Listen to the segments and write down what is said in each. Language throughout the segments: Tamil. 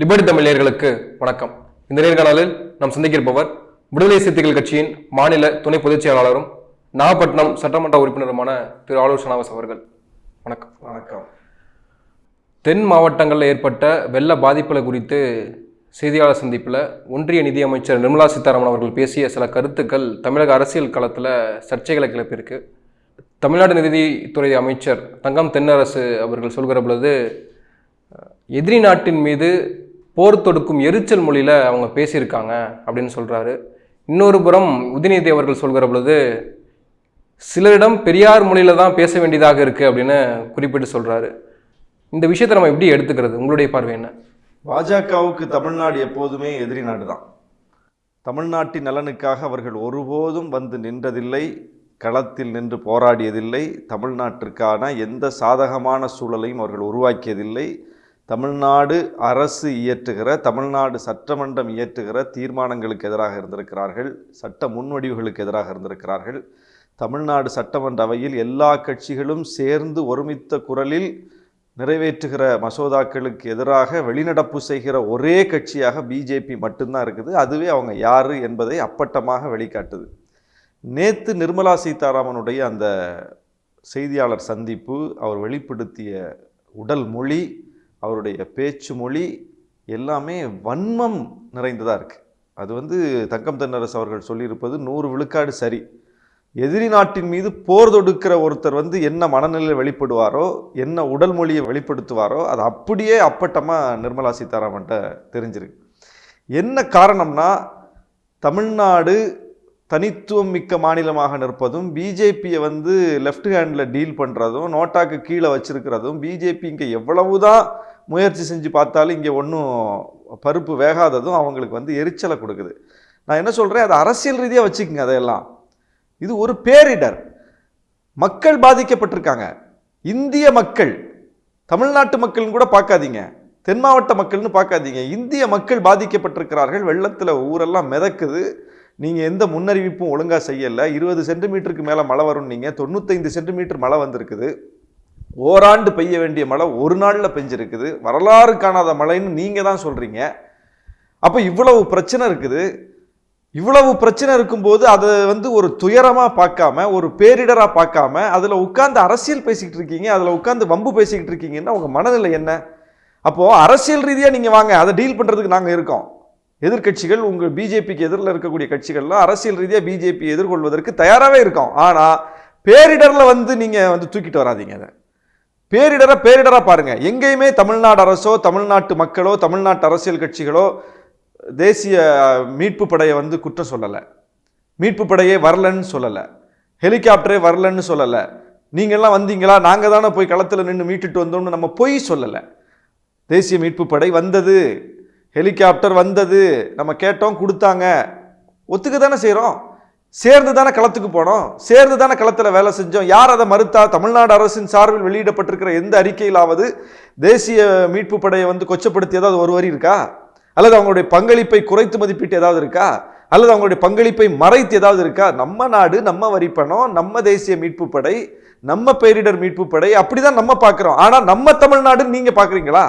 லிபர்டி தமிழர்களுக்கு வணக்கம். இந்த நேர்காணலில் நாம் சந்திக்கிருப்பவர் விடுதலை சிறுத்தைகள் கட்சியின் மாநில துணை பொதுச் செயலாளரும் நாகப்பட்டினம் சட்டமன்ற உறுப்பினருமான திரு. ஆலூர் ஷனாவஸ் அவர்கள். வணக்கம். வணக்கம். தென் மாவட்டங்களில் ஏற்பட்ட வெள்ள பாதிப்புகளை குறித்து செய்தியாளர் சந்திப்பில் ஒன்றிய நிதியமைச்சர் நிர்மலா சீதாராமன் அவர்கள் பேசிய சில கருத்துக்கள் தமிழக அரசியல் களத்தில் சர்ச்சைகளை கிளப்பியிருக்கு. தமிழ்நாடு நிதித்துறை அமைச்சர் தங்கம் தென்னரசு அவர்கள் சொல்கிற பொழுது எதிரி நாட்டின் மீது போர் தொடுக்கும் எரிச்சல் மொழியில் அவங்க பேசியிருக்காங்க அப்படின்னு சொல்கிறாரு இன்னொரு புறம் உதயநிதி அவர்கள் சொல்கிற பொழுது சிலரிடம் பெரியார் மொழியில் தான் பேச வேண்டியதாக இருக்குது அப்படின்னு குறிப்பிட்டு சொல்கிறாரு இந்த விஷயத்தை நம்ம எப்படி எடுத்துக்கிறது? உங்களுடைய பார்வை என்ன? பாஜகவுக்கு தமிழ்நாடு எப்போதுமே எதிரி நாடு தான் தமிழ்நாட்டின் நலனுக்காக அவர்கள் ஒருபோதும் வந்து நின்றதில்லை களத்தில் நின்று போராடியதில்லை தமிழ்நாட்டிற்கான எந்த சாதகமான சூழலையும் அவர்கள் உருவாக்கியதில்லை. தமிழ்நாடு அரசு இயற்றுகிற தமிழ்நாடு சட்டமன்றம் இயற்றுகிற தீர்மானங்களுக்கு எதிராக இருந்திருக்கிறார்கள் சட்ட முன்வடிவுகளுக்கு எதிராக இருந்திருக்கிறார்கள். தமிழ்நாடு சட்டமன்ற அவையில் எல்லா கட்சிகளும் சேர்ந்து ஒருமித்த குரலில் நிறைவேற்றுகிற மசோதாக்களுக்கு எதிராக வெளிநடப்பு செய்கிற ஒரே கட்சியாக பிஜேபி மட்டும்தான் இருக்குது. அதுவே அவங்க யார் என்பதை அப்பட்டமாக வெளிக்காட்டுது. நேற்று நிர்மலா சீதாராமனுடைய அந்த செய்தியாளர் சந்திப்பு அவர் வெளிப்படுத்திய உடல் மொழி அவருடைய பேச்சு மொழி எல்லாமே வன்மம் நிறைந்ததாக இருக்குது அது வந்து தங்கம் தென்னரசு அவர்கள் சொல்லியிருப்பது நூறு விழுக்காடு சரி. எதிரி நாட்டின் மீது போர் தொடுக்கிற ஒருத்தர் வந்து என்ன மனநிலையில் வெளிப்படுவாரோ என்ன உடல் மொழியை வெளிப்படுத்துவாரோ அது அப்படியே அப்பட்டமாக நிர்மலா சீதாராமன்ட்ட தெரிஞ்சிருக்கு. என்ன காரணம்னா தமிழ்நாடு தனித்துவம் மிக்க மாநிலமாக நிற்பதும் பிஜேபியை வந்து லெஃப்ட் ஹேண்டில் டீல் பண்ணுறதும் நோட்டாக்கு கீழே வச்சிருக்கிறதும் பிஜேபி இங்கே எவ்வளவுதான் முயற்சி செஞ்சு பார்த்தாலும் இங்கே ஒன்றும் பருப்பு வேகாததும் அவங்களுக்கு வந்து எரிச்சலை கொடுக்குது. நான் என்ன சொல்கிறேன் அதை அரசியல் ரீதியாக வச்சுக்கோங்க அதையெல்லாம். இது ஒரு பேரிடர். மக்கள் பாதிக்கப்பட்டிருக்காங்க. இந்திய மக்கள் தமிழ்நாட்டு மக்கள்னு கூட பார்க்காதீங்க. தென் மாவட்ட மக்கள்னு பார்க்காதீங்க. இந்திய மக்கள் பாதிக்கப்பட்டிருக்கிறார்கள். வெள்ளத்தில் ஊரெல்லாம் மிதக்குது. நீங்கள் எந்த முன்னறிவிப்பும் ஒழுங்காக செய்யலை. இருபது சென்டிமீட்டருக்கு மேலே மழை வரும் நீங்கள் தொண்ணூத்தைந்து சென்டிமீட்டர் மழை வந்திருக்குது. ஓராண்டு பெய்ய வேண்டிய மழை ஒரு நாளில் பெஞ்சிருக்குது. வரலாறு காணாத மழைன்னு நீங்கள் தான் சொல்கிறீங்க அப்போ இவ்வளவு பிரச்சனை இருக்குது. இவ்வளவு பிரச்சனை இருக்கும்போது அதை வந்து ஒரு துயரமாக பார்க்காம ஒரு பேரிடராக பார்க்காம அதில் உட்காந்து அரசியல் பேசிக்கிட்டு இருக்கீங்க அதில் உட்காந்து வம்பு பேசிக்கிட்டு இருக்கீங்கன்னா உங்கள் மனநிலை என்ன? அப்போது அரசியல் ரீதியாக நீங்கள் வாங்க அதை டீல் பண்ணுறதுக்கு நாங்கள் இருக்கோம். எதிர்க்கட்சிகள் உங்கள் பிஜேபிக்கு எதிரில் இருக்கக்கூடிய கட்சிகள்லாம் அரசியல் ரீதியாக பிஜேபி எதிர்கொள்வதற்கு தயாராகவே இருக்கோம். ஆனால் பேரிடரில் வந்து நீங்கள் வந்து தூக்கிட்டு வராதீங்க அதை. பேரிடரை பேரிடராக பாருங்கள் எங்கேயுமே தமிழ்நாடு அரசோ தமிழ்நாட்டு மக்களோ தமிழ்நாட்டு அரசியல் கட்சிகளோ தேசிய மீட்பு படையை வந்து குற்றம் சொல்லலை. மீட்பு படையே வரலன்னு சொல்லலை. ஹெலிகாப்டரே வரலன்னு சொல்லலை. நீங்கள்லாம் வந்தீங்களா? நாங்கள் தானே போய் களத்தில் நின்று மீட்டுட்டு வந்தோம்னு நம்ம பொய் சொல்லலை. தேசிய மீட்பு படை வந்தது. ஹெலிகாப்டர் வந்தது. நம்ம கேட்டோம் கொடுத்தாங்க. ஒத்துக்க தானே செய்கிறோம் சேர்ந்து தானே களத்துக்கு போனோம். சேர்ந்து தானே களத்தில் வேலை செஞ்சோம். யார் அதை மறுத்தா? தமிழ்நாடு அரசின் சார்பில் வெளியிடப்பட்டிருக்கிற எந்த அறிக்கையிலாவது தேசிய மீட்பு படையை வந்து கொச்சப்படுத்தி ஏதாவது ஒரு வரி இருக்கா? அல்லது அவங்களுடைய பங்களிப்பை குறைத்து மதிப்பீட்டு ஏதாவது இருக்கா? அல்லது அவங்களுடைய பங்களிப்பை மறைத்து ஏதாவது இருக்கா? நம்ம நாடு நம்ம வரிப்பணம் நம்ம தேசிய மீட்பு படை நம்ம பேரிடர் மீட்பு படை அப்படிதான் நம்ம பார்க்குறோம். ஆனால் நம்ம தமிழ்நாடுன்னு நீங்கள் பார்க்குறீங்களா?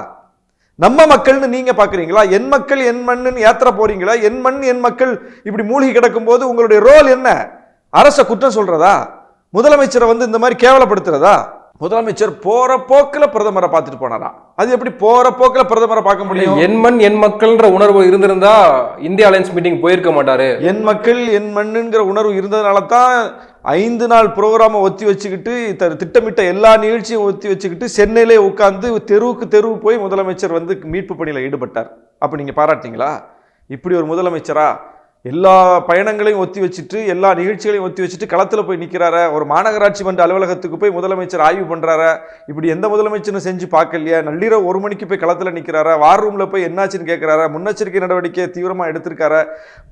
நம்ம மக்கள்னு நீங்க பார்க்குறீங்களா என் மக்கள் என் மண்ணுன்னு ஏத்துற போறீங்களா? என் மண் என் மக்கள் இப்படி மூழ்கி கிடக்கும் போது உங்களுடைய ரோல் என்ன? அரச குற்றம் சொல்றதா? முதலமைச்சரை வந்து இந்த மாதிரி கேவலப்படுத்துறதா? முதலமைச்சர் போற போக்கில் பிரதமரை பார்த்துட்டு போனாரா? அது எப்படி போற போக்கில் பிரதமரை பார்க்க முடியும்? என் மண் என் மக்கள்ன்ற உணர்வு இருந்திருந்தா இந்திய அலையன்ஸ் மீட்டிங் போயிருக்க மாட்டாரு. என் மக்கள் என் மண்ணுங்கிற உணர்வு இருந்ததுனால தான் ஐந்து நாள் ப்ரோக்ராமை ஒத்தி வச்சுக்கிட்டு திட்டமிட்ட எல்லா நிகழ்ச்சியும் ஒத்தி வச்சுக்கிட்டு சென்னையிலே உட்கார்ந்து தெருவுக்கு தெருவு போய் முதலமைச்சர் வந்து மீட்பு பணியில் ஈடுபட்டார். அப்போ நீங்கள் பாராட்டிங்களா இப்படி ஒரு முதலமைச்சரா? எல்லா பயணங்களையும் ஒத்தி வச்சுட்டு எல்லா நிகழ்ச்சிகளையும் ஒத்தி வச்சுட்டு களத்தில் போய் நிற்கிறார ஒரு மாநகராட்சி மன்ற அலுவலகத்துக்கு போய் முதலமைச்சர் ஆய்வு பண்ணுறார இப்படி எந்த முதலமைச்சரும் செஞ்சு பார்க்கலையா. நள்ளிரவு ஒரு மணிக்கு போய் களத்தில் நிற்கிறாரா வார் ரூமில் போய் என்னாச்சுன்னு கேட்குறாரா முன்னெச்சரிக்கை நடவடிக்கையை தீவிரமாக எடுத்திருக்காரா?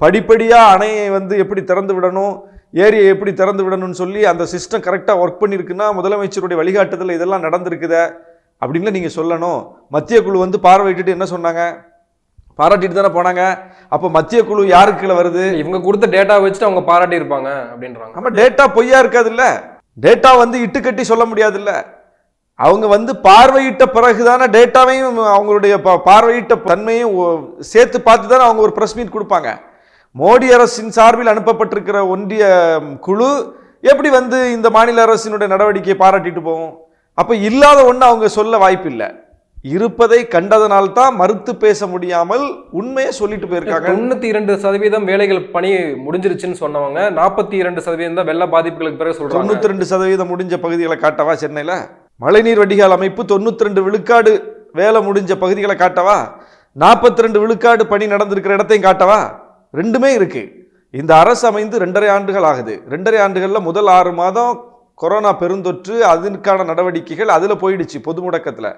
படிப்படியாக அணையை வந்து எப்படி திறந்து விடணும்? ஏரியை எப்படி திறந்து விடணும்னு சொல்லி அந்த சிஸ்டம் கரெக்டாக ஒர்க் பண்ணியிருக்குன்னா முதலமைச்சருடைய வழிகாட்டுதல் இதெல்லாம் நடந்திருக்குதே அப்படின்லாம் நீங்கள் சொல்லணும். மத்திய குழு வந்து பார்வையிட்டுட்டு என்ன சொன்னாங்க? பாராட்டிட்டு தானே போனாங்க. அப்போ மத்திய குழு யாருக்கு கீழே வருது? இவங்க கொடுத்த டேட்டா வச்சுட்டு அவங்க பாராட்டி இருப்பாங்க அப்படின்றாங்க. நம்ம டேட்டா பொய்யா இருக்காதுல்ல? டேட்டா வந்து இட்டுக்கட்டி சொல்ல முடியாதுல்ல? அவங்க வந்து பார்வையிட்ட பிறகுதானே டேட்டாவையும் அவங்களுடைய பார்வையிட்ட தன்மையும் சேர்த்து பார்த்து தானே அவங்க ஒரு ப்ரெஸ் மீட் கொடுப்பாங்க. மோடி அரசின் சார்பில் அனுப்பப்பட்டிருக்கிற ஒன்றிய குழு எப்படி வந்து இந்த மாநில அரசினுடைய நடவடிக்கையை பாராட்டிட்டு போகும்? அப்போ இல்லாத ஒன்று அவங்க சொல்ல வாய்ப்பில்லை. இருப்பதை கண்டதனால்தான் மறுத்து பேச முடியாமல் உண்மையை சொல்லிட்டு போயிருக்காங்க. தொண்ணூத்தி இரண்டு சதவீதம் வேலைகள் பணி முடிஞ்சிருச்சுன்னு சொன்னவங்க நாற்பத்தி இரண்டு சதவீதம் தான் வெள்ள பாதிப்புகளுக்கு பிறகு சொல்றாங்க. தொண்ணூத்தி ரெண்டு சதவீதம் முடிஞ்ச பகுதிகளை காட்டவா சென்னையில்? மழைநீர் வடிகால் அமைப்பு தொண்ணூத்தி ரெண்டு விழுக்காடு வேலை முடிஞ்ச பகுதிகளை காட்டவா? நாற்பத்தி ரெண்டு விழுக்காடு பணி நடந்திருக்கிற இடத்தையும் காட்டவா? ரெண்டுமே இருக்கு. இந்த அரசு அமைந்து ரெண்டரை ஆண்டுகள் ஆகுது. ரெண்டரை ஆண்டுகள்ல முதல் ஆறு மாதம் கொரோனா பெருந்தொற்று அதற்கான நடவடிக்கைகள் அதில் போயிடுச்சு பொது முடக்கத்தில்.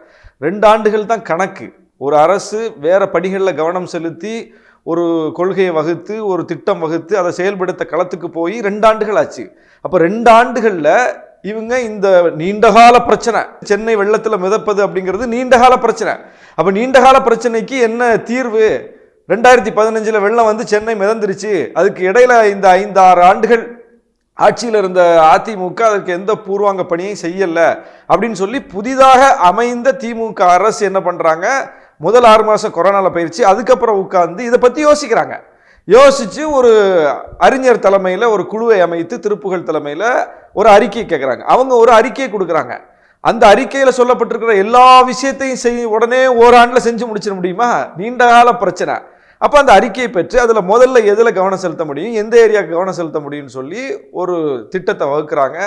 ரெண்டு ஆண்டுகள் தான் கணக்கு. ஒரு அரசு வேறு பணிகளில் கவனம் செலுத்தி ஒரு கொள்கையை வகுத்து ஒரு திட்டம் வகுத்து அதை செயல்படுத்த களத்துக்கு போய் ரெண்டு ஆண்டுகள் ஆச்சு. அப்போ ரெண்டு ஆண்டுகளில் இவங்க இந்த நீண்டகால பிரச்சனை சென்னை வெள்ளத்தில் மிதப்பது அப்படிங்கிறது நீண்டகால பிரச்சனை. அப்போ நீண்டகால பிரச்சனைக்கு என்ன தீர்வு? ரெண்டாயிரத்தி பதினஞ்சில் வெள்ளம் வந்து சென்னை மிதந்துருச்சு. அதுக்கு இடையில இந்த ஐந்து ஆறு ஆண்டுகள் ஆட்சியில் இருந்த அதிமுக அதற்கு எந்த பூர்வாங்க பணியும் செய்யல அப்படின்னு சொல்லி புதிதாக அமைந்த திமுக அரசு என்ன பண்ணுறாங்க முதல் ஆறு மாதம் கொரோனாவில் பயிற்சி அதுக்கப்புறம் உட்கார்ந்து இதை பற்றி யோசிக்கிறாங்க. யோசித்து ஒரு அறிஞர் தலைமையில் ஒரு குழுவை அமைத்து திருப்புகழ் தலைமையில் ஒரு அறிக்கை கேட்குறாங்க அவங்க ஒரு அறிக்கையை கொடுக்குறாங்க. அந்த அறிக்கையில் சொல்லப்பட்டிருக்கிற எல்லா விஷயத்தையும் செய் உடனே ஓராண்டில் செஞ்சு முடிச்சிட முடியுமா? நீண்ட கால பிரச்சனை. அப்போ அந்த அறிக்கையை பெற்று அதில் முதல்ல எதில் கவனம் செலுத்த முடியும்? எந்த ஏரியாவுக்கு கவனம் செலுத்த முடியும்னு சொல்லி ஒரு திட்டத்தை வகுக்கிறாங்க.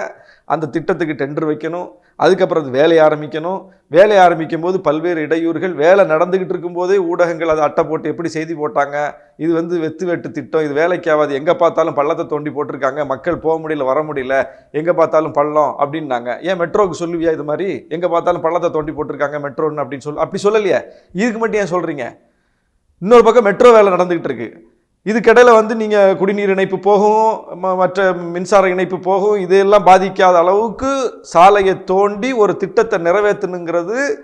அந்த திட்டத்துக்கு டெண்டர் வைக்கணும். அதுக்கப்புறம் அது வேலையை ஆரம்பிக்கணும். வேலையை ஆரம்பிக்கும் போது பல்வேறு இடையூறுகள் வேலை நடந்துக்கிட்டு இருக்கும்போதே ஊடகங்கள் அதை அட்டை போட்டு எப்படி செய்தி போட்டாங்க? இது வந்து வெத்து வெட்டு திட்டம். இது வேலைக்கு ஆகாது எங்கே பார்த்தாலும் பள்ளத்தை தோண்டி போட்டிருக்காங்க. மக்கள் போக முடியல வர முடியல. எங்கே பார்த்தாலும் பள்ளம் அப்படின்னாங்க. ஏன் மெட்ரோவுக்கு சொல்லுவியா இது மாதிரி? எங்கே பார்த்தாலும் பள்ளத்தை தோண்டி போட்டிருக்காங்க மெட்ரோன்னு அப்படின்னு சொல்லி அப்படி சொல்லலையே. இதுக்கு மட்டும் ஏன் சொல்கிறீங்க இன்னொரு பக்கம் மெட்ரோ வேலை நடந்துக்கிட்டு இருக்கு. இதுக்கிடையில் வந்து நீங்கள் குடிநீர் இணைப்பு போகும் ம- மற்ற மின்சார இணைப்பு போகும் இதையெல்லாம் பாதிக்காத அளவுக்கு சாலையை தோண்டி ஒரு திட்டத்தை நிறைவேற்றணுங்கிறது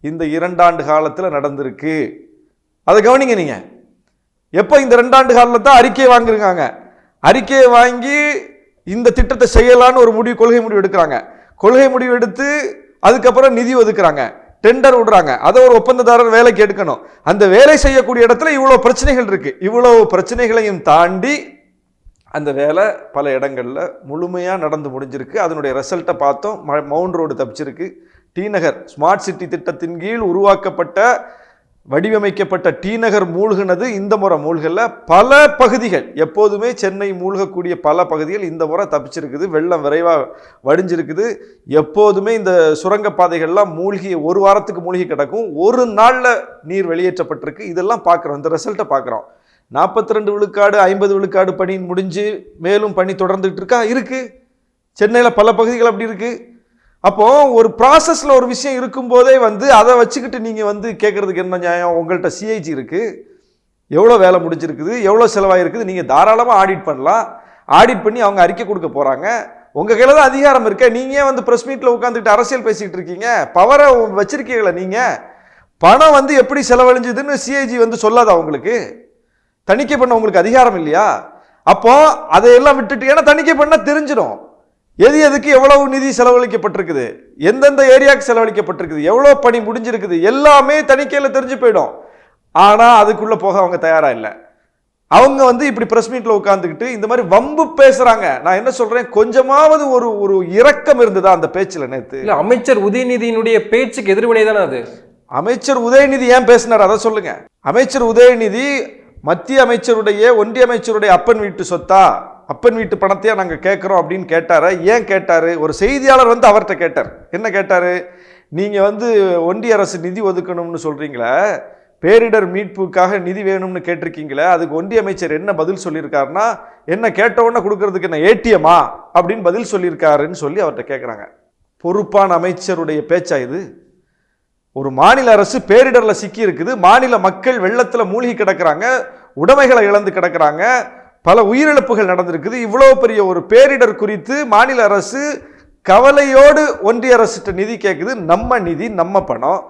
இந்த இரண்டாண்டு காலத்தில் நடந்திருக்கு. அதை கவனிங்க நீங்கள் எப்போ இந்த ரெண்டாண்டு காலில் தான் அறிக்கையை வாங்கியிருக்காங்க? அறிக்கையை வாங்கி இந்த திட்டத்தை செய்யலான்னு ஒரு முடிவு கொள்கை முடிவு எடுக்கிறாங்க. கொள்கை முடிவு எடுத்து அதுக்கப்புறம் நிதி ஒதுக்குறாங்க. டெண்டர் விடுறாங்க. அதை ஒரு ஒப்பந்ததாரர் வேலைக்கு எடுக்கணும். அந்த வேலை செய்யக்கூடிய இடத்துல இவ்வளோ பிரச்சனைகள் இருக்குது இவ்வளோ பிரச்சனைகளையும் தாண்டி அந்த வேலை பல இடங்களில் முழுமையாக நடந்து முடிஞ்சிருக்கு. அதனுடைய ரிசல்ட்டை பார்த்தோம். ம- மவுண்ட் ரோடு தப்பிச்சிருக்கு. டி நகர் ஸ்மார்ட் சிட்டி திட்டத்தின் கீழ் உருவாக்கப்பட்ட வடிவமைக்கப்பட்ட டி நகர் மூழ்கினது இந்த முறை மூழ்கல பல பகுதிகள் எப்போதுமே சென்னை மூழ்கக்கூடிய பல பகுதிகள் இந்த முறை தப்பிச்சிருக்குது. வெள்ளம் விரைவாக வடிஞ்சிருக்குது. எப்போதுமே இந்த சுரங்கப்பாதைகள்லாம் மூழ்கி ஒரு வாரத்துக்கு மூழ்கி கிடக்கும். ஒரு நாளில் நீர் வெளியேற்றப்பட்டிருக்கு. இதெல்லாம் பார்க்குறோம் இந்த ரிசல்ட்டை பார்க்குறோம் நாற்பத்தி ரெண்டு விழுக்காடு ஐம்பது விழுக்காடு பணி முடிஞ்சு மேலும் பணி தொடர்ந்துகிட்டு இருக்கா? இருக்குது சென்னையில் பல பகுதிகள் அப்படி இருக்குது அப்போ ஒரு ப்ராசஸ்ல ஒரு விஷயம் இருக்கும்போதே வந்து அதை வச்சுக்கிட்டு நீங்க வந்து கேட்கறதுக்கு என்ன நியாயம்? உங்கள்கிட்ட சிஐஜி இருக்கு. எவ்வளோ வேலை முடிஞ்சிருக்குது? எவ்வளோ செலவாயிருக்குது? நீங்கள் தாராளமாக ஆடிட் பண்ணலாம். ஆடிட் பண்ணி அவங்க அறிக்கை கொடுக்க போகிறாங்க உங்கள் கையில் தான் அதிகாரம் இருக்க. நீங்கள் வந்து ப்ரெஸ் மீட்டில் உட்காந்துக்கிட்டு அரசியல் பேசிக்கிட்டு இருக்கீங்க? பவரை வச்சுருக்கீங்களே நீங்கள் பணம் வந்து எப்படி செலவழிஞ்சதுன்னு சிஐஜி வந்து சொல்லாதா உங்களுக்கு? தணிக்கை பண்ண உங்களுக்கு அதிகாரம் இல்லையா? அப்போ அதையெல்லாம் விட்டுட்டு ஏன்னா தணிக்கை பண்ணால் தெரிஞ்சிடும். எது எதுக்கு எவ்வளவு நிதி செலவழிக்கப்பட்டிருக்குது? எந்தெந்த ஏரியாவுக்கு செலவழிக்கப்பட்டிருக்குது? எவ்வளோ பணி முடிஞ்சிருக்குது? எல்லாமே தணிக்கையில் தெரிஞ்சு போயிடும். ஆனால் அதுக்குள்ளே போக அவங்க தயாராக இல்லை. அவங்க வந்து இப்படி பிரஸ் மீட்ல உட்காந்துக்கிட்டு இந்த மாதிரி வம்பு பேசுறாங்க. நான் என்ன சொல்றேன்? கொஞ்சமாவது ஒரு ஒரு இரக்கம் இருந்ததா அந்த பேச்சுல நேத்து? இல்ல அமைச்சர் உதயநிதியினுடைய பேச்சுக்கு எதிர்வினை தானே அது? அமைச்சர் உதயநிதி ஏன் பேசினார்? அதை சொல்லுங்க. அமைச்சர் உதயநிதி மத்திய அமைச்சருடைய ஒன்றிய அமைச்சருடைய அப்பன் வீட்டு சொத்தா? அப்பன் வீட்டு பணத்தையே நாங்கள் கேட்குறோம் அப்படின்னு கேட்டார்? ஏன் கேட்டார்? ஒரு செய்தியாளர் வந்து அவர்கிட்ட கேட்டார். என்ன கேட்டார்? நீங்கள் வந்து ஒன்றிய அரசு நிதி ஒதுக்கணும்னு சொல்கிறீங்களே பேரிடர் மீட்புக்காக நிதி வேணும்னு கேட்டிருக்கீங்களே அதுக்கு ஒன்றிய அமைச்சர் என்ன பதில் சொல்லியிருக்காருன்னா என்ன கேட்டவுடனே கொடுக்கறதுக்கு என்ன ஏடிஎம்மா அப்படின்னு பதில் சொல்லியிருக்காருன்னு சொல்லி அவர்கிட்ட கேட்குறாங்க பொறுப்பான அமைச்சருடைய பேச்சா இது? ஒரு மாநில அரசு பேரிடரில் சிக்கி இருக்குது மாநில மக்கள் வெள்ளத்தில் மூழ்கி கிடக்கிறாங்க உடைமைகளை இழந்து கிடக்கிறாங்க பல உயிரிழப்புகள் நடந்திருக்குது. இவ்வளோ பெரிய ஒரு பேரிடர் குறித்து மாநில அரசு கவலையோடு ஒன்றிய அரசுகிட்ட நிதி கேட்குது நம்ம நிதி நம்ம பணம்.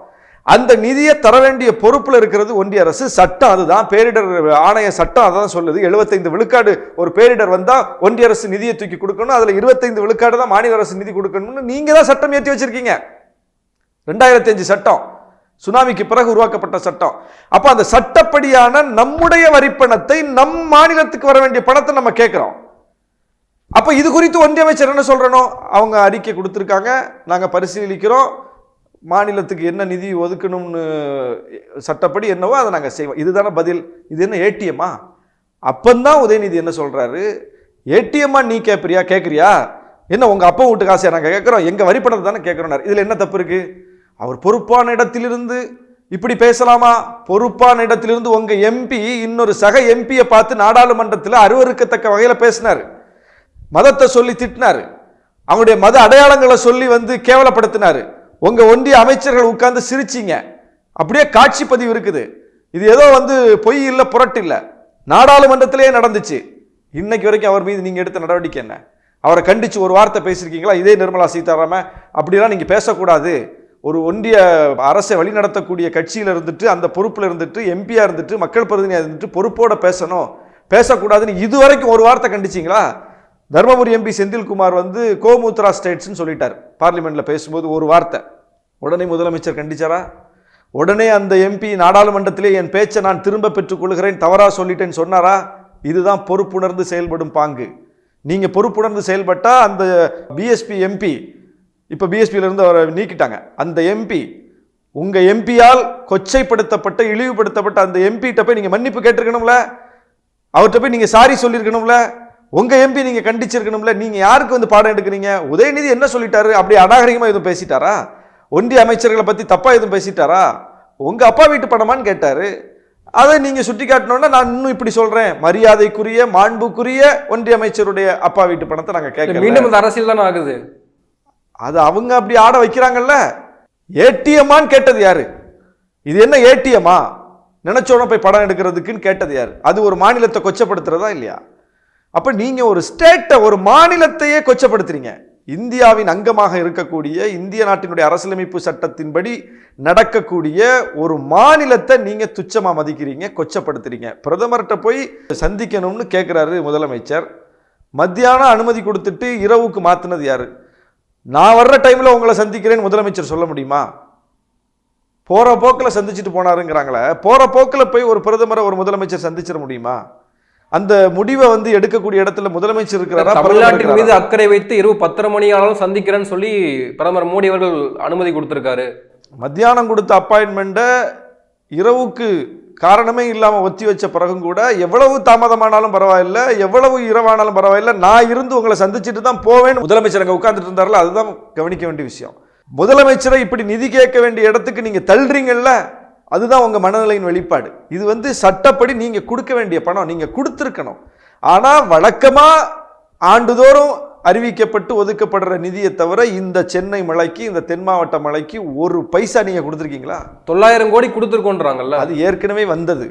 அந்த நிதியை தர வேண்டிய பொறுப்பில் இருக்கிறது ஒன்றிய அரசு. சட்டம் அதுதான். பேரிடர் ஆணைய சட்டம் அதான் சொல்லுது. 75 விழுக்காடு ஒரு பேரிடர் வந்தால் ஒன்றிய அரசு நிதியை தூக்கி கொடுக்கணும். அதில் இருபத்தைந்து விழுக்காடு தான் மாநில அரசு நிதி கொடுக்கணும்னு நீங்கள் தான் சட்டம் ஏற்றி வச்சிருக்கீங்க. ரெண்டாயிரத்தி அஞ்சு சட்டம். சுனாமிக்கு பிறகு உருவாக்கப்பட்ட சட்டம். அப்போ அந்த சட்டப்படியான நம்முடைய வரிப்பணத்தை நம் மாநிலத்துக்கு வர வேண்டிய பணத்தை நம்ம கேட்குறோம். அப்போ இது குறித்து ஒன்றிய அமைச்சர் என்ன சொல்கிறனோ அவங்க அறிக்கை கொடுத்துருக்காங்க. நாங்கள் பரிசீலிக்கிறோம். மாநிலத்துக்கு என்ன நிதி ஒதுக்கணும்னு சட்டப்படி என்னவோ அதை நாங்கள் செய்வோம். இதுதானே பதில். இது என்ன ஏடிஎம்மா? அப்பந்தான் உதயநிதி என்ன சொல்கிறாரு ஏடிஎம்மா நீ கேட்பறியா கேட்குறியா? என்ன உங்கள் அப்பா வீட்டு காசையா நாங்கள் கேட்குறோம். எங்கள் வரிப்பணத்தை தானே கேட்குறோம் இதில் என்ன தப்பு இருக்குது அவர் பொறுப்பான இடத்திலிருந்து இப்படி பேசலாமா? பொறுப்பான இடத்திலிருந்து உங்கள் எம்பி இன்னொரு சக எம்பியை பார்த்து நாடாளுமன்றத்தில் அருவருக்கத்தக்க வகையில் பேசினார். மதத்தை சொல்லி திட்டினார். அவங்களுடைய மத அடையாளங்களை சொல்லி வந்து கேவலப்படுத்தினார். உங்கள் ஒன்றிய அமைச்சர்கள் உட்கார்ந்து சிரிச்சீங்க. அப்படியே காட்சி பதிவு இருக்குது. இது ஏதோ வந்து பொய் இல்லை புரட்டு இல்லை. நாடாளுமன்றத்திலேயே நடந்துச்சு. இன்னைக்கு வரைக்கும் அவர் மீது நீங்கள் எடுத்த நடவடிக்கை என்ன? அவரை கண்டித்து ஒரு வார்த்தை பேசியிருக்கீங்களா இதே நிர்மலா சீதாராமன் அப்படிலாம் நீங்கள் பேசக்கூடாது. ஒரு ஒன்றிய அரசை வழிநடத்தக்கூடிய கட்சியில் இருந்துட்டு அந்த பொறுப்பில் இருந்துட்டு எம்பியாக இருந்துட்டு மக்கள் பிரதிநிதியாக இருந்துட்டு பொறுப்போட பேசணும். பேசக்கூடாதுன்னு இதுவரைக்கும் ஒரு வார்த்தை கண்டிச்சிங்களா? தர்மபுரி எம்பி செந்தில்குமார் வந்து கோமுத்ரா ஸ்டேட்ஸ்னு சொல்லிட்டார். பார்லிமெண்ட்டில் பேசும்போது ஒரு வார்த்தை. உடனே முதலமைச்சர் கண்டிச்சாரா? உடனே அந்த எம்பி நாடாளுமன்றத்திலே என் பேச்சை நான் திரும்ப பெற்றுக்கொள்கிறேன் தவறாக சொல்லிட்டேன்னு சொன்னாரா? இதுதான் பொறுப்புணர்ந்து செயல்படும் பாங்கு. நீங்கள் பொறுப்புணர்ந்து செயல்பட்டால் அந்த பிஎஸ்பி எம்பி இப்ப பிஎஸ்பியில இருந்து அவரை நீக்கிட்டாங்க. அந்த எம்பி உங்க எம்பியால் கொச்சைப்படுத்தப்பட்ட இழிவுபடுத்தப்பட்ட அந்த எம்பிட்ட போய் நீங்க மன்னிப்பு கேட்டிருக்கணும்ல? அவர்கிட்ட போய் நீங்க சாரி சொல்லியிருக்கணும்ல? உங்க எம்பி நீங்க கண்டிச்சிருக்கணும்ல? நீங்க யாருக்கு வந்து பாடம் எடுக்கிறீங்க? உதயநிதி என்ன சொல்லிட்டாரு? அப்படி அநாகரிகமா எதுவும் பேசிட்டாரா? ஒன்றிய அமைச்சர்களை பத்தி தப்பா எதுவும் பேசிட்டாரா? உங்க அப்பா வீட்டு பணமான்னு கேட்டாரு. அதை நீங்க சுட்டி காட்டணும்னா நான் இன்னும் இப்படி சொல்றேன். மரியாதைக்குரிய மாண்புக்குரிய ஒன்றிய அமைச்சருடைய அப்பா வீட்டு பணத்தை நாங்க இல்ல, கேட்கல. மீண்டும் இந்த அரசியல் தானே ஆகுது? அது அவங்க அப்படி ஆட வைக்கிறாங்கல்ல? ஏடிஎம்மான்னு கேட்டது யாரு? இது என்ன ஏடிஎம்மா நினச்சோட போய் படம் எடுக்கிறதுக்குன்னு கேட்டது யார்? அது ஒரு மாநிலத்தை கொச்சப்படுத்துறதா இல்லையா? அப்போ நீங்கள் ஒரு ஸ்டேட்டை ஒரு மாநிலத்தையே கொச்சப்படுத்துறீங்க. இந்தியாவின் அங்கமாக இருக்கக்கூடிய இந்திய நாட்டினுடைய அரசியலமைப்பு சட்டத்தின்படி நடக்கக்கூடிய ஒரு மாநிலத்தை நீங்க துச்சமா மதிக்கிறீங்க கொச்சப்படுத்துறீங்க. பிரதமர்கிட்ட போய் சந்திக்கணும்னு கேட்குறாரு முதலமைச்சர். மத்தியானம் அனுமதி கொடுத்துட்டு இரவுக்கு மாற்றினது யாரு? நான் வர்ற டைம்ல உங்களை சந்திக்கிறேன்னு முதலமைச்சர் சொல்ல முடியுமா? போற போக்கில் சந்திச்சுட்டு போனாருங்கிறாங்களே போற போக்கில் போய் ஒரு பிரதமரை ஒரு முதலமைச்சர் சந்திச்சிட முடியுமா? அந்த முடிவை வந்து எடுக்கக்கூடிய இடத்துல முதலமைச்சர் இருக்கிறாரா? தமிழ்நாட்டின் மீது? அக்கறை வைத்து இரவு பத்தரை மணி ஆனாலும் சந்திக்கிறேன்னு சொல்லி பிரதமர் மோடி அவர்கள் அனுமதி கொடுத்திருக்காரு. மத்தியானம் கொடுத்த அப்பாயின்மெண்ட்டை இரவுக்கு காரணமே இல்லாமல் ஒத்தி வச்ச பிறகும் கூட எவ்வளவு தாமதமானாலும் பரவாயில்ல எவ்வளவு இரவானாலும் பரவாயில்ல நான் இருந்து உங்களை சந்திச்சுட்டு தான் போவேன் முதலமைச்சர் அங்கே உட்காந்துட்டு இருந்தார்ல அதுதான் கவனிக்க வேண்டிய விஷயம். முதலமைச்சரை இப்படி நிதி கேட்க வேண்டிய இடத்துக்கு நீங்கள் தள்ளுறீங்கல்ல அதுதான் உங்கள் மனநிலையின் வெளிப்பாடு. இது வந்து சட்டப்படி நீங்கள் கொடுக்க வேண்டிய பணம் நீங்கள் கொடுத்துருக்கணும். ஆனால் வழக்கமாக ஆண்டுதோறும் அறிவிக்கப்பட்டு ஒதுக்கப்படுற நிதியை தவிர இந்த சென்னை மலைக்கு இந்த தென் மாவட்ட மலைக்கு ஒரு பைசா நீங்க கொடுத்துருக்கீங்களா? தொள்ளாயிரம் கோடி கொடுத்துருக்கோன்றாங்கல்ல. அது ஏற்கனவே வந்தது.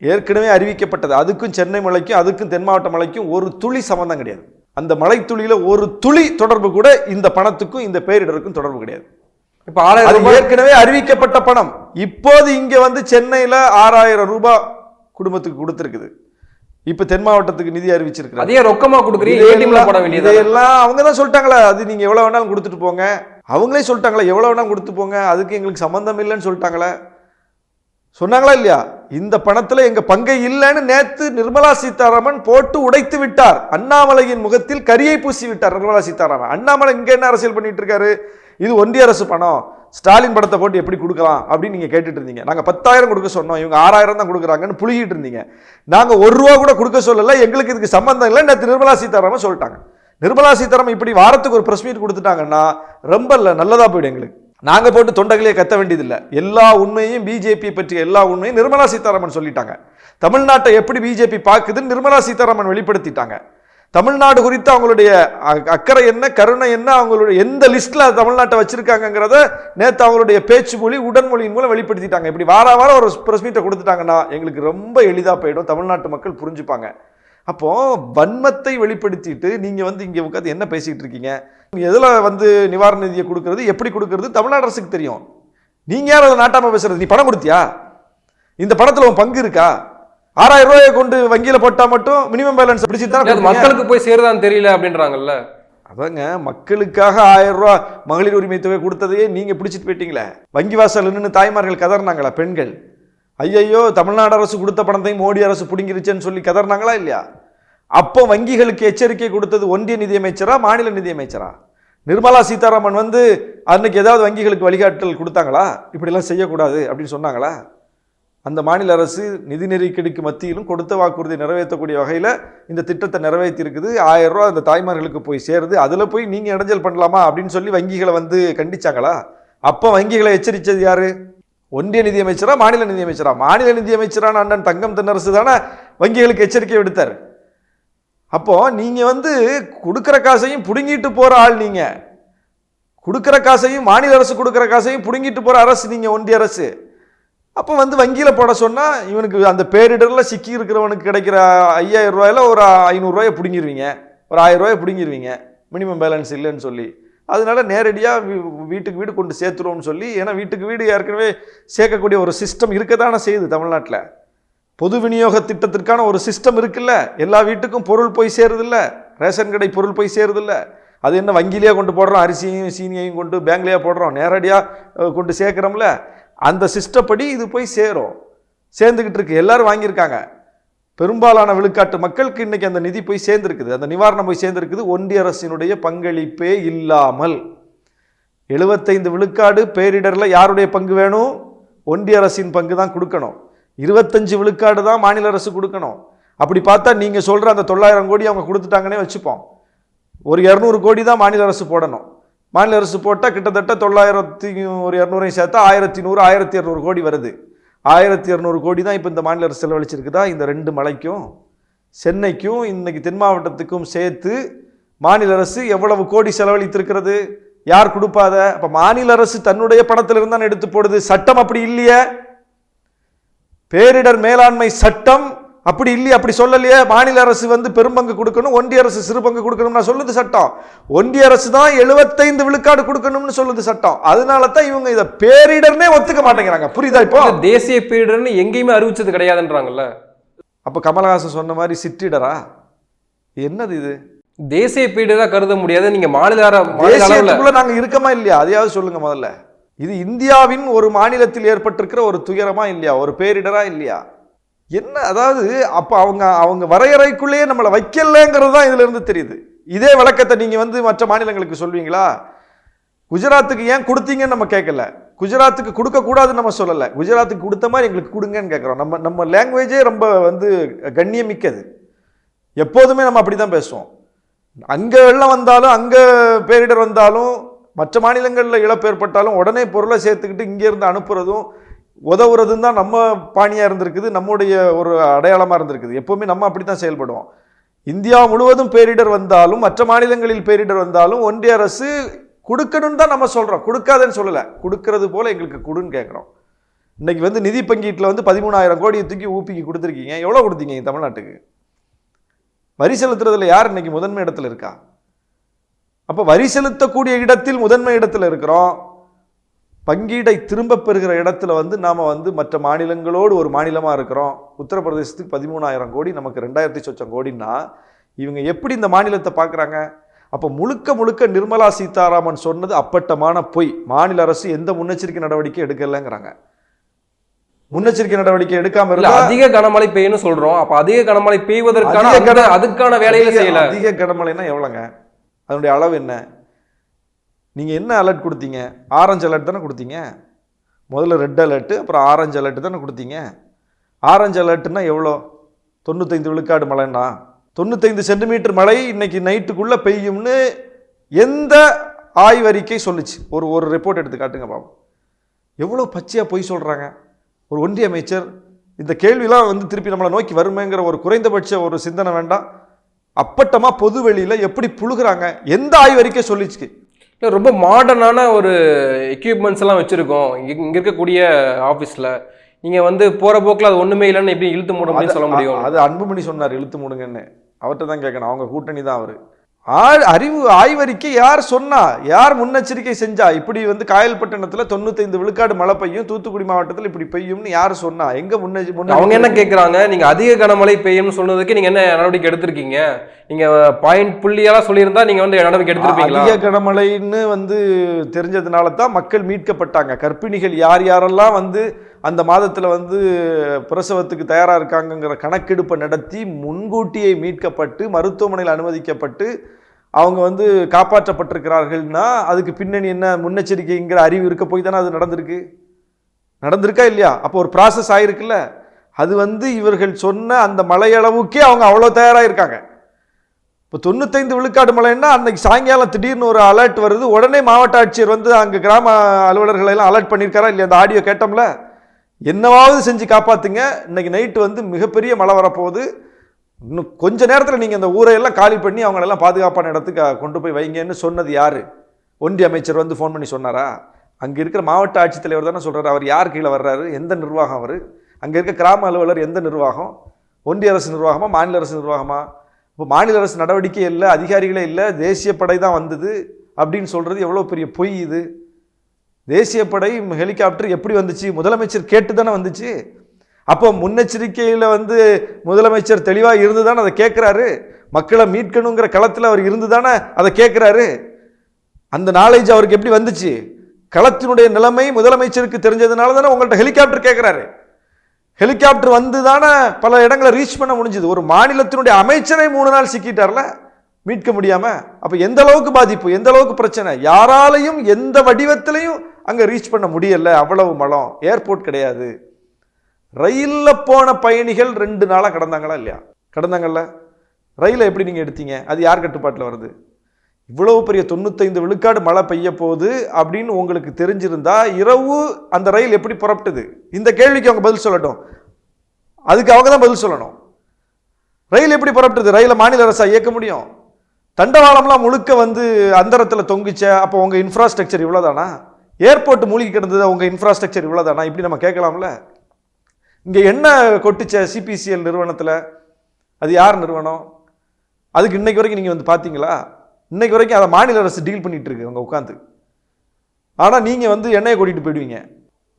ஏற்கனவே அறிவிக்கப்பட்டது. அதுக்கும் சென்னை மலைக்கும் அதுக்கும் தென் மாவட்ட மலைக்கும் ஒரு துளி சம்பந்தம் கிடையாது. அந்த மலைத்துளியில ஒரு துளி தொடர்பு கூட இந்த பணத்துக்கும் இந்த பேரிடருக்கும் தொடர்பு கிடையாது. இப்ப ஆறாயிரம் ஏற்கனவே அறிவிக்கப்பட்ட பணம். இப்போது இங்க வந்து சென்னையில ஆறாயிரம் ரூபாய் குடும்பத்துக்கு கொடுத்துருக்குது. இப்ப தென் மாவட்டத்துக்கு நிதி அறிவிச்சிருக்கிறாங்க. அதே ரொக்கமா கொடுக்குறீங்க ஏடிஎம்ல போட வேண்டியது இதையெல்லாம் அவங்க தான் சொல்லிட்டாங்களே அது நீங்க எவ்வளவு வேணாலும் கொடுத்துட்டு போங்க. அவங்களே சொல்லிட்டாங்களே எவ்வளவு வேணாலும் கொடுத்து போங்க. அதுக்கு எங்களுக்கு சம்பந்தம் இல்லைன்னு சொல்லிட்டாங்களே. சொன்னாங்களா இல்லையா? இந்த பணத்தில் எங்கள் பங்கை இல்லைன்னு நேற்று நிர்மலா சீதாராமன் போட்டு உடைத்து விட்டார். அண்ணாமலையின் முகத்தில் கரியை பூசி விட்டார் நிர்மலா சீதாராமன். அண்ணாமலை இங்கே என்ன அரசியல் பண்ணிட்டு இருக்காரு? இது ஒன்றிய அரசு பணம். ஸ்டாலின் படத்தை போட்டு எப்படி கொடுக்கலாம் அப்படின்னு நீங்கள் கேட்டுட்டு இருந்தீங்க. நாங்கள் பத்தாயிரம் கொடுக்க சொன்னோம். இவங்க ஆறாயிரம் தான் கொடுக்குறாங்கன்னு புழுகிட்டு இருந்தீங்க. நாங்கள் ஒரு ரூபா கூட கொடுக்க சொல்லலை. எங்களுக்கு இதுக்கு சம்மந்தம் இல்லை. நேற்று நிர்மலா சீதாராமன் சொல்லிட்டாங்க. நிர்மலா சீதாராமன் இப்படி வாரத்துக்கு ஒரு ப்ரெஸ் மீட் கொடுத்துட்டாங்கன்னா ரொம்ப இல்லை நல்லதாக போயிடும் எங்களுக்கு. நாங்கள் போட்டு தொண்டர்களே கத்த வேண்டியதில்லை. எல்லா உண்மையும் பிஜேபி பற்றிய எல்லா உண்மையும் நிர்மலா சீதாராமன் சொல்லிட்டாங்க. தமிழ்நாட்டை எப்படி பிஜேபி பார்க்குதுன்னு நிர்மலா சீதாராமன் வெளிப்படுத்திட்டாங்க. தமிழ்நாடு குறித்து அவங்களுடைய அக்கறை என்ன கருணை என்ன அவங்களுடைய எந்த லிஸ்ட்ல தமிழ்நாட்டை வச்சிருக்காங்கங்கிறத நேத்து அவங்களுடைய பேச்சு மொழி உடன்மொழியின் மூலம் வெளிப்படுத்திட்டாங்க. இப்படி வார வாரம் ஒரு பிரஸ் மீட்டை கொடுத்துட்டாங்கன்னா எங்களுக்கு ரொம்ப எளிதாக போயிடும். தமிழ்நாட்டு மக்கள் புரிஞ்சுப்பாங்க. அப்போ வன்மத்தை வெளிப்படுத்திட்டு நீங்க வந்து இங்கே உட்காந்து என்ன பேசிகிட்டு இருக்கீங்க? எதுல வந்து நிவாரண நிதியை கொடுக்கறது எப்படி கொடுக்கறது? தமிழ்நாடு அரசுக்கு தெரியும். நீங்க யார் அதை நாட்டாம பேசுறது? நீ பணம் கொடுத்தியா? இந்த பணத்துல உன் பங்கு இருக்கா? ஆறாயிரம் ரூபாயை கொண்டு வங்கியில போட்டா மட்டும் மினிமம் பேலன்ஸ் பிடிச்சிட்டு மக்களுக்கு போய் சேருதான்னு தெரியல அப்படின்றாங்கல்ல. அதாங்க மக்களுக்காக ஆயிரம் ரூபா மகளிர் உரிமை தொகை கொடுத்ததையே நீங்கள் பிடிச்சிட்டு போயிட்டீங்களே. வங்கி வாசல் நின்று தாய்மார்கள் கதறினாங்களா பெண்கள்? ஐயையோ தமிழ்நாடு அரசு கொடுத்த பணத்தையும் மோடி அரசு பிடுங்கிருச்சுன்னு சொல்லி கதறினாங்களா இல்லையா? அப்போ வங்கிகளுக்கு எச்சரிக்கை கொடுத்தது ஒன்றிய நிதியமைச்சரா மாநில நிதியமைச்சரா? நிர்மலா சீதாராமன் வந்து அன்னைக்கு ஏதாவது வங்கிகளுக்கு வழிகாட்டல் கொடுத்தாங்களா? இப்படிலாம் செய்யக்கூடாது அப்படின்னு சொன்னாங்களா? அந்த மாநில அரசு நிதி நெருக்கடிக்கு மத்தியிலும் கொடுத்த வாக்குறுதி நிறைவேற்றக்கூடிய வகையில் இந்த திட்டத்தை நிறைவேற்றியிருக்குது. ஆயிரம் ரூபா அந்த தாய்மார்களுக்கு போய் சேருது. அதில் போய் நீங்கள் இடைஞ்சல் பண்ணலாமா அப்படின்னு சொல்லி வங்கிகளை வந்து கண்டிச்சாங்களா? அப்போ வங்கிகளை எச்சரித்தது யார்? ஒன்றிய நிதியமைச்சரா மாநில நிதியமைச்சரா? மாநில நிதியமைச்சரான அண்ணன் தங்கம் தென்னரசு தானே வங்கிகளுக்கு எச்சரிக்கை விடுத்தார். அப்போது நீங்கள் வந்து கொடுக்குற காசையும் பிடுங்கிட்டு போகிற ஆள் நீங்கள் கொடுக்குற காசையும் மாநில அரசு கொடுக்குற காசையும் பிடுங்கிட்டு போகிற அரசு நீங்கள் ஒன்றிய அரசு. அப்போ வந்து வங்கியில் போட சொன்னால் இவனுக்கு அந்த பேரிடரில் சிக்கி இருக்கிறவனுக்கு கிடைக்கிற ஐயாயிரம் ரூபாயில ஒரு ஐநூறுரூவாயை பிடுங்கிடுவீங்க ஒரு ஆயிரம் ரூபாயை பிடுங்கிடுவீங்க மினிமம் பேலன்ஸ் இல்லைன்னு சொல்லி. அதனால நேரடியாக வீட்டுக்கு வீடு கொண்டு சேர்த்துருவோம்னு சொல்லி. ஏன்னா வீட்டுக்கு வீடு ஏற்கனவே சேர்க்கக்கூடிய ஒரு சிஸ்டம் இருக்க தானே செய்யுது தமிழ்நாட்டில். பொது விநியோக திட்டத்திற்கான ஒரு சிஸ்டம் இருக்குல்ல? எல்லா வீட்டுக்கும் பொருள் போய் சேருதில்ல? ரேஷன் கடை பொருள் போய் சேருதில்ல? அது என்ன வங்கிலேயே கொண்டு போடுறோம் அரிசியும் சீனியையும் கொண்டு பேங்க்லேயே போடுறோம் நேரடியாக கொண்டு சேர்க்குறோம்ல? அந்த சிஸ்டப்படி இது போய் சேரும். சேர்ந்துக்கிட்டு இருக்கு. எல்லாரும் வாங்கியிருக்காங்க. பெரும்பாலான விழுக்காட்டு மக்களுக்கு இன்றைக்கி அந்த நிதி போய் சேர்ந்துருக்குது. அந்த நிவாரணம் போய் சேர்ந்துருக்குது. ஒன்றிய அரசினுடைய பங்களிப்பே இல்லாமல். எழுபத்தைந்து விழுக்காடு பேரிடரில் யாருடைய பங்கு வேணும்? ஒன்றிய அரசின் பங்கு தான் கொடுக்கணும். இருபத்தஞ்சு விழுக்காடு தான் மாநில அரசு கொடுக்கணும். அப்படி பார்த்தா நீங்கள் சொல்கிற அந்த தொள்ளாயிரம் கோடி அவங்க கொடுத்துட்டாங்கன்னே வச்சுப்போம். ஒரு இரநூறு கோடி தான் மாநில அரசு போடணும். மாநில அரசு போட்டால் கிட்டத்தட்ட தொள்ளாயிரத்தி ஒரு இரநூறையும் சேர்த்தா ஆயிரத்தி நூறு ஆயிரத்தி இரநூறு கோடி வருது. ஆயிரத்தி இரநூறு கோடி தான் இப்போ இந்த மாநில அரசு செலவழிச்சிருக்குதா? இந்த ரெண்டு மலைக்கும் சென்னைக்கும் இன்றைக்கி தென் மாவட்டத்துக்கும் சேர்த்து மாநில அரசு எவ்வளவு கோடி செலவழித்திருக்கிறது? யார் கொடுப்பாத? அப்போ மாநில அரசு தன்னுடைய பணத்திலிருந்து தான் எடுத்து போடுது. சட்டம் அப்படி இல்லையே. பேரிடர் மேலாண்மை சட்டம். அப்படி இல்லையே அப்படி சொல்லலையே. மாநில அரசு வந்து பெரும்பங்கு கொடுக்கணும் ஒன்றிய அரசு சிறு பங்கு கொடுக்கணும்னா சொல்லுது சட்டம். ஒன்றிய அரசு தான் எழுபத்தைந்து விழுக்காடு கொடுக்கணும்னு சொல்லுது சட்டம். அதனால தான் இவங்க இதை பேரிடர்னே ஒத்துக்க மாட்டேங்கிறாங்க. புரியுதா இப்போ? தேசிய பேரிடர்னு எங்கேயுமே அறிவிச்சது கிடையாதுன்றாங்கல்ல. அப்ப கமலஹாசன் சொன்ன மாதிரி சிற்றிடரா? என்னது இது? தேசிய பேரிடரா கருத முடியாது. நீங்க மாநில நாங்க இருக்கமா இல்லையா? அதையாவது சொல்லுங்க முதல்ல. இது இந்தியாவின் ஒரு மாநிலத்தில் ஏற்பட்டிருக்கிற ஒரு துயரமா இல்லையா? ஒரு பேரிடரா இல்லையா? என்ன அதாவது அப்போ அவங்க அவங்க வரையறைக்குள்ளேயே நம்மளை வைக்கலங்கிறது தான் இதுல இருந்து தெரியுது. இதே விளக்கத்தை நீங்க வந்து மற்ற மாநிலங்களுக்கு சொல்வீங்களா? குஜராத்துக்கு ஏன் கொடுத்தீங்கன்னு நம்ம கேட்கல. குஜராத்துக்கு கொடுக்க கூடாதுன்னு நம்ம சொல்லலை. குஜராத்துக்கு கொடுத்த மாதிரி எங்களுக்கு கொடுங்கன்னு கேட்குறோம். நம்ம நம்ம லாங்குவேஜே ரொம்ப வந்து கண்ணியமிக்கது. எப்போதுமே நம்ம அப்படி தான் பேசுவோம். அங்கே வெள்ளம் வந்தாலும் அங்கே பேரிடர் வந்தாலும் மற்ற மாநிலங்களில் இழப்பு ஏற்பட்டாலும் உடனே பொருளை சேர்த்துக்கிட்டு இங்கேருந்து அனுப்புறதும் உதவுறதும் தான் நம்ம பாணியாக இருந்திருக்குது நம்முடைய ஒரு அடையாளமாக இருந்திருக்குது. எப்போவுமே நம்ம அப்படி தான் செயல்படுவோம். இந்தியா முழுவதும் பேரிடர் வந்தாலும் மற்ற மாநிலங்களில் பேரிடர் வந்தாலும் ஒன்றிய அரசு கொடுக்கணும்னு தான் நம்ம சொல்கிறோம் கொடுக்காதேன்னு சொல்லலை. கொடுக்கறது போல் எங்களுக்கு கொடுன்னு கேட்குறோம். இன்னைக்கு வந்து நிதி பங்கீட்டில் வந்து பதிமூணாயிரம் கோடியை தூக்கி ஊப்பிக்கு கொடுத்துருக்கீங்க. எவ்வளோ கொடுத்தீங்க தமிழ்நாட்டுக்கு? வரி செலுத்துறதுல யார் இன்றைக்கி முதன்மை இடத்துல இருக்கா? அப்ப வரி செலுத்தக்கூடிய இடத்தில் முதன்மை இடத்துல இருக்கிறோம். பங்கீடை திரும்ப பெறுகிற இடத்துல வந்து நாம வந்து மற்ற மாநிலங்களோடு ஒரு மாநிலமா இருக்கிறோம். உத்தரப்பிரதேசத்துக்கு பதிமூணாயிரம் கோடி நமக்கு ரெண்டாயிரத்தி சொச்சம் கோடின்னா இவங்க எப்படி இந்த மாநிலத்தை பார்க்குறாங்க? அப்போ முழுக்க முழுக்க நிர்மலா சீதாராமன் சொன்னது அப்பட்டமான பொய். மாநில அரசு எந்த முன்னெச்சரிக்கை நடவடிக்கை எடுக்கலைங்கிறாங்க. முன்னெச்சரிக்கை நடவடிக்கை எடுக்காம இல்ல அதிக கனமழை பெய்யும்னு சொல்றோம். அப்ப அதிக கனமழை பெய்வதற்கான அதுக்கான வேலையில செய்யல. அதிக கனமழைனா எவ்வளோங்க? அதனுடைய அளவு என்ன? நீங்கள் என்ன அலர்ட் கொடுத்தீங்க? ஆரஞ்சு அலர்ட் தானே கொடுத்தீங்க. முதல்ல ரெட் அலர்ட்டு அப்புறம் ஆரஞ்சு அலர்ட் தானே கொடுத்தீங்க. ஆரஞ்சு அலர்ட்னா எவ்வளோ? தொண்ணூத்தைந்து விழுக்காடு மழைண்ணா தொண்ணூத்தைந்து சென்டிமீட்டர் மழை இன்னைக்கு நைட்டுக்குள்ளே பெய்யும்னு எந்த ஆய்வறிக்கை சொல்லுச்சு? ஒரு ஒரு ரிப்போர்ட் எடுத்து காட்டுங்க பாபு. எவ்வளோ பச்சையாக பொய் சொல்கிறாங்க ஒரு ஒன்றிய அமைச்சர் இந்த கேள்விலாம் வந்து திருப்பி நம்மளை நோக்கி வருமேங்கிற ஒரு குறைந்தபட்ச ஒரு சிந்தனை வேண்டாம். அப்பட்டமா பொது வெளியில எப்படி புழுகுறாங்க? எந்த ஆய்வறிக்கை சொல்லிச்சு? இல்ல, ரொம்ப மாடர்னான ஒரு எக்யூப்மெண்ட்ஸ் எல்லாம் வச்சிருக்கோம். இங்க இங்க இருக்கக்கூடிய ஆபீஸ்ல நீங்க வந்து போற போக்குல அது ஒண்ணுமே இல்லைன்னு எப்படி இழுத்து மூட முடியும் சொல்ல முடியும்? அது அன்புமணி சொன்னார் இழுத்து மூடுங்கன்னு. அவர்கிட்ட தான் கேட்கணும். அவங்க கூட்டணி தான் அவர். அறிவு ஆய்வறிக்கை யார் சொன்னா யார் முன்னெச்சரிக்கை செஞ்சா இப்படி வந்து காயல்பட்டினத்துல தொண்ணூத்தைந்து விழுக்காடு மழை பெய்யும் தூத்துக்குடி மாவட்டத்தில் இப்படி பெய்யும்னு யார் சொன்னா எங்க முன்னெச்ச முன்ன அவங்க என்ன கேக்குறாங்க நீங்க அதிக கனமழை பெய்யும்னு சொன்னதுக்கு நீங்க என்ன நடவடிக்கை எடுத்திருக்கீங்க? நீங்க பாயிண்ட் புள்ளியெல்லாம் சொல்லியிருந்தா நீங்க வந்து நடவடிக்கை எடுத்திருப்பீங்களா? அதிக கனமழைன்னு வந்து தெரிஞ்சதுனால தான் மக்கள் மீட்கப்பட்டாங்க. கர்ப்பிணிகள் யார் யாரெல்லாம் வந்து அந்த மாதத்தில் வந்து பிரசவத்துக்கு தயாராக இருக்காங்கங்கிற கணக்கெடுப்பை நடத்தி முன்கூட்டியே மீட்கப்பட்டு மருத்துவமனையில் அனுமதிக்கப்பட்டு அவங்க வந்து காப்பாற்றப்பட்டிருக்கிறார்கள்னா அதுக்கு பின்னணி என்ன முன்னெச்சரிக்கைங்கிற அறிவு இருக்க போய் தானே அது நடந்திருக்கு? நடந்திருக்கா இல்லையா? அப்போ ஒரு ப்ராசஸ் ஆகிருக்குல்ல அது வந்து இவர்கள் சொன்ன அந்த மலையளவுக்கே அவங்க அவ்வளோ தயாராக இருக்காங்க இப்போ தொண்ணூத்தைந்து விழுக்காடு மலைன்னா அன்னைக்கு சாயங்காலம் திடீர்னு ஒரு அலர்ட் வருது. உடனே மாவட்ட ஆட்சியர் வந்து அங்கே கிராம அலுவலர்களை எல்லாம் அலர்ட் பண்ணியிருக்காரா இல்லையா? அந்த ஆடியோ கேட்டோம்ல. என்னவாவது செஞ்சு காப்பாற்றுங்க இன்னைக்கு நைட்டு வந்து மிகப்பெரிய மழை வரப்போகுது. இன்னும் கொஞ்ச நேரத்தில் நீங்கள் இந்த ஊரை எல்லாம் காலி பண்ணி அவங்களெல்லாம் பாதுகாப்பான இடத்துக்கு கொண்டு போய் வைங்கன்னு சொன்னது யார்? ஒன்றிய அமைச்சர் வந்து ஃபோன் பண்ணி சொன்னாரா? அங்கே இருக்கிற மாவட்ட ஆட்சித்தலைவர் தானே சொல்கிறார் அவர் யார் கீழே வர்றாரு? எந்த நிர்வாகம் அவர்? அங்கே இருக்க கிராம அலுவலர் எந்த நிர்வாகம்? ஒன்றிய அரசு நிர்வாகமா மாநில அரசு நிர்வாகமா? இப்போ மாநில அரசு நடவடிக்கை இல்லை அதிகாரிகளே இல்லை தேசிய படை தான் வந்தது அப்படின்னு சொல்கிறது எவ்வளோ பெரிய பொய் இது? தேசிய படை ஹெலிகாப்டர் எப்படி வந்துச்சு? முதலமைச்சர் கேட்டு தானே வந்துச்சு. அப்போ முன்னெச்சரிக்கையில் வந்து முதலமைச்சர் தெளிவாக இருந்து தானே அதை கேட்குறாரு மக்களை மீட்கணுங்கிற களத்தில் அவர் இருந்து தானே அதை கேட்குறாரு அந்த நாலேஜ் அவருக்கு எப்படி வந்துச்சு? களத்தினுடைய நிலைமை முதலமைச்சருக்கு தெரிஞ்சதுனால தானே உங்கள்கிட்ட ஹெலிகாப்டர் கேட்குறாரு ஹெலிகாப்டர் வந்து தானே பல இடங்களை ரீச் பண்ண முடிஞ்சது. ஒரு மாநிலத்தினுடைய அமைச்சரை மூணு நாள் சிக்கிட்டார்ல மீட்க முடியாமல் அப்போ எந்த அளவுக்கு பாதிப்பு? எந்த அளவுக்கு பிரச்சனை? யாராலையும் எந்த வடிவத்திலையும் அங்கே ரீச் பண்ண முடியலை அவ்வளவு மலம். ஏர்போர்ட் கிடையாது. ரயிலில் போன பயணிகள் ரெண்டு நாளாக கடந்தாங்களா இல்லையா? கடந்தாங்கல்ல. ரயிலை எப்படி நீங்கள் எடுத்தீங்க? அது யார் கட்டுப்பாட்டில் வருது? இவ்வளவு பெரிய தொண்ணூத்தைந்து விழுக்காடு மழை பெய்ய போகுது அப்படின்னு உங்களுக்கு தெரிஞ்சிருந்தா இரவு அந்த ரயில் எப்படி புறப்பட்டது? இந்த கேள்விக்கு அவங்க பதில் சொல்லட்டும். அதுக்கு அவங்க தான் பதில் சொல்லணும். ரயில் எப்படி புறப்பட்டது? ரயிலை மாநில அரசாக இயக்க முடியும்? தண்டவாளம்லாம் முழுக்க வந்து அந்தரத்தில் தொங்குச்ச. அப்போ உங்கள் இன்ஃப்ராஸ்ட்ரக்சர் இவ்வளோதானா ஏர்போர்ட் மூழ்கி கிடந்தது உங்கள் இன்ஃப்ராஸ்ட்ரக்சர் இவ்வளோதானா இப்படி நம்ம கேட்கலாம்ல. இங்கே என்ன கொட்டுச்ச சிபிசிஎல் நிறுவனத்தில்? அது யார் நிறுவனம்? அதுக்கு இன்னைக்கு வரைக்கும் நீங்கள் வந்து பார்த்தீங்களா இன்னைக்கு வரைக்கும் அதை மாநில அரசு டீல் பண்ணிகிட்டு இருக்கு அவங்க உட்காந்து ஆனால் நீங்கள் வந்து எண்ணெயை கூட்டிகிட்டு போயிடுவீங்க.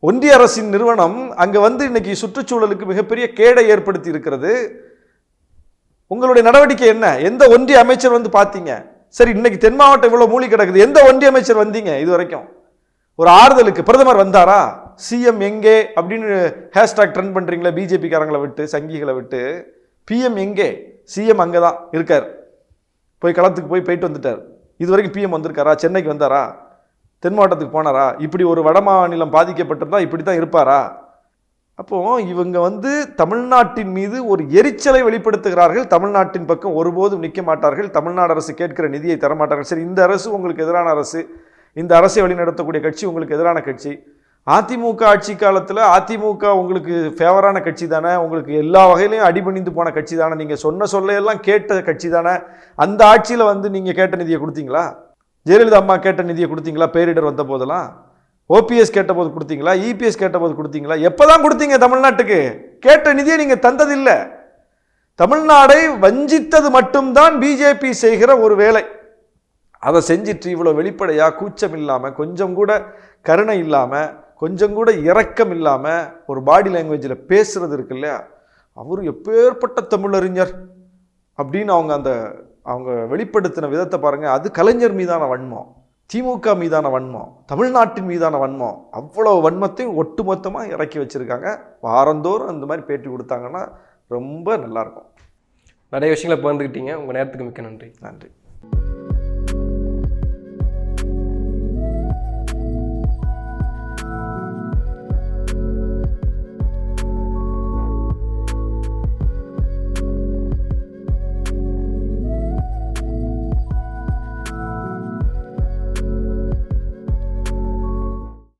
ஒன்றிய அரசின் நிறுவனம் அங்கே வந்து இன்னைக்கு சுற்றுச்சூழலுக்கு மிகப்பெரிய கேடை ஏற்படுத்தி இருக்கிறது. உங்களுடைய நடவடிக்கை என்ன? எந்த ஒன்றிய அமைச்சர் வந்து பார்த்தீங்க சரி இன்னைக்கு தென் மாவட்டம் இவ்வளோ மூலி கிடக்குது. எந்த ஒன்றிய அமைச்சர் வந்தீங்க? இது வரைக்கும். ஒரு ஆறுதலுக்கு பிரதமர் வந்தாரா? சிஎம் எங்கே? அப்படின்னு ஹேஷ்டாக் ட்ரெண்ட் பண்ணுறீங்களா பிஜேபிக்காரங்களை விட்டு சங்கிகளை விட்டு. பிஎம் எங்கே? சிஎம் அங்கே தான் இருக்கார். போய் களத்துக்கு போய் போயிட்டு வந்துட்டார். இது வரைக்கும் பிஎம் வந்திருக்காரா? சென்னைக்கு வந்தாரா? தென் மாவட்டத்துக்கு போனாரா? இப்படி ஒரு வட மாநிலம் பாதிக்கப்பட்டிருந்தா இப்படி தான் இருப்பாரா? அப்போ இவங்க வந்து தமிழ்நாட்டின் மீது ஒரு எரிச்சலை வெளிப்படுத்துகிறார்கள். தமிழ்நாட்டின் பக்கம் ஒருபோதும் நிற்க மாட்டார்கள். தமிழ்நாடு அரசு கேட்கிற நிதியை தரமாட்டார்கள். சரி இந்த அரசு உங்களுக்கு எதிரான அரசு. இந்த அரசை வழிநடத்தக்கூடிய கட்சி உங்களுக்கு எதிரான கட்சி. அதிமுக ஆட்சி காலத்தில் அதிமுக உங்களுக்கு ஃபேவரான கட்சி தானே உங்களுக்கு எல்லா வகையிலையும் அடிபணிந்து போன கட்சி தானே நீங்கள் சொன்ன சொல்லையெல்லாம் கேட்ட கட்சி தானே அந்த ஆட்சியில் வந்து நீங்கள் கேட்ட நிதியை கொடுத்தீங்களா? ஜெயலலிதா அம்மா கேட்ட நிதியை கொடுத்தீங்களா? பேரிடர் வந்த போதெல்லாம்? ஓபிஎஸ் கேட்டபோது கொடுத்தீங்களா? இபிஎஸ் கேட்டபோது கொடுத்தீங்களா? எப்பதான் கொடுத்தீங்க தமிழ்நாட்டுக்கு? கேட்ட நிதியை நீங்கள் தந்ததில்லை. தமிழ்நாடை வஞ்சித்தது மட்டும்தான் பிஜேபி செய்கிற ஒரு வேலை. அதை செஞ்சிட்டு இவ்வளோ வெளிப்படையா கூச்சம் இல்லாம கொஞ்சம் கூட கருணை இல்லாம கொஞ்சம் கூட இரக்கம் இல்லாம ஒரு பாடி லாங்குவேஜில் பேசுறது இருக்கு இல்லையா? அவர் எப்பேற்பட்ட தமிழறிஞர் அப்படின்னு அவங்க அந்த அவங்க வெளிப்படுத்தின விதத்தை பாருங்க. அது கலைஞர் மீதான வன்மம் திமுக மீதான வன்மம் தமிழ்நாட்டின் மீதான வன்மம். அவ்வளவு வன்மத்தையும் ஒட்டுமொத்தமாக இறக்கி வச்சிருக்காங்க. வாரந்தோறும் அந்த மாதிரி பேட்டி கொடுத்தாங்கன்னா ரொம்ப நல்லா இருக்கும். நிறைய விஷயங்களை பகிர்ந்துக்கிட்டீங்க. உங்கள் நேரத்துக்கு மிக்க நன்றி. நன்றி.